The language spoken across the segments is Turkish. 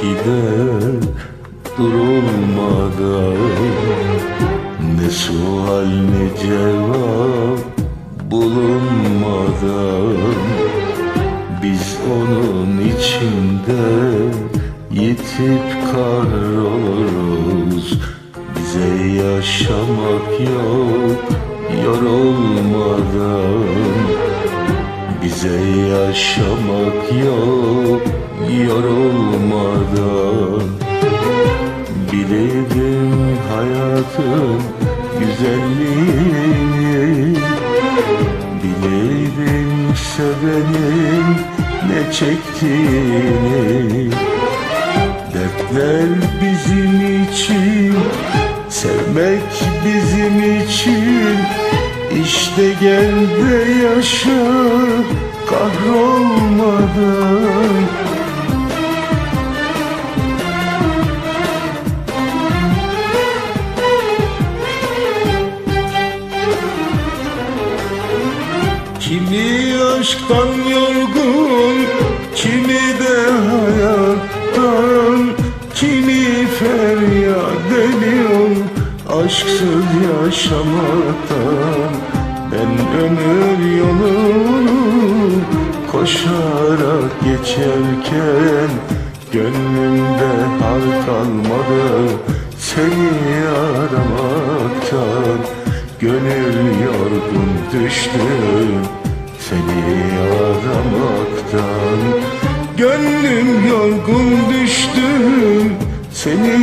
Gider durulmadan Ne sual ne cevap bulunmadan Biz onun içinde yitip kahroluruz Bize yaşamak yok yorulmadan. Bize yaşamak yok yorulmadan Bilirim hayatın güzelliğini. Bilirim sevenin ne çektiğini. Dertler bizim için Sevmek bizim için. İşte gel de yaşa kahrolmadan aşktan yorgun, kimi de hayattan Kimi feryat ediyor. Aşksız yaşamaktan Ben ömür yolunu koşarak geçerken Gönlümde hal kalmadı. Seni aramaktan Gönül yorgun düştü seni aramaktan. Gönlüm yorgun düştü seni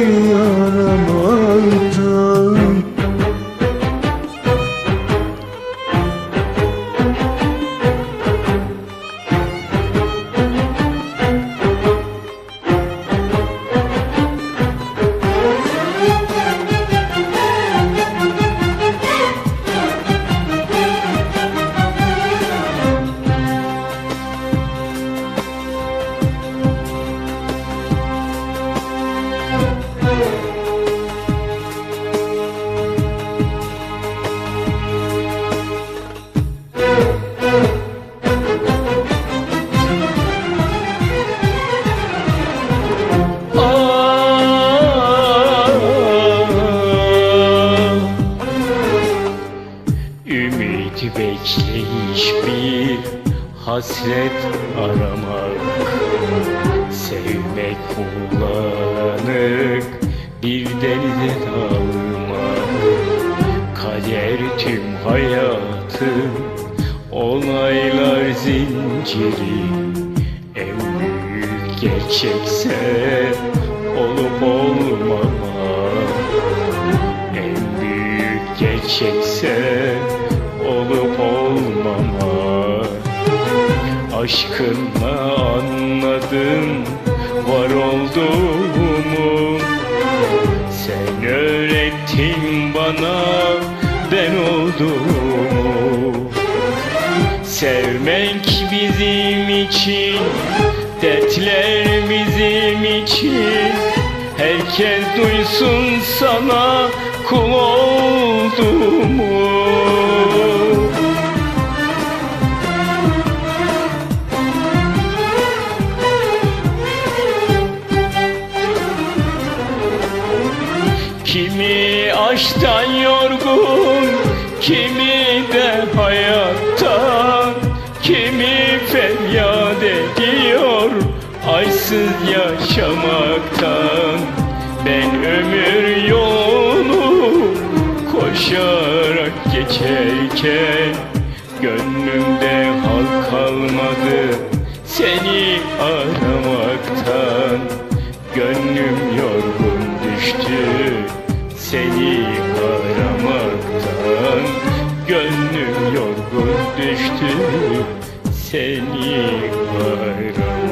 bekleyiş bir hasret aramak Sevmek kullanık bir denize dalmak Kader tüm hayatım olaylar zinciri. En büyük gerçekse olup olmamak en büyük gerçekse Aşkınla anladım var olduğumu. Sen öğrettin bana ben olduğumu. Sevmek bizim için Dertler bizim için. Herkes duysun sana kul olduğumu Kimi aşktan yorgun, kimi de hayattan Kimi feryat ediyor aysız yaşamaktan. Ben ömür yolunu koşarak geçerken Gönlümde hal kalmadı seni aramaktan seni kara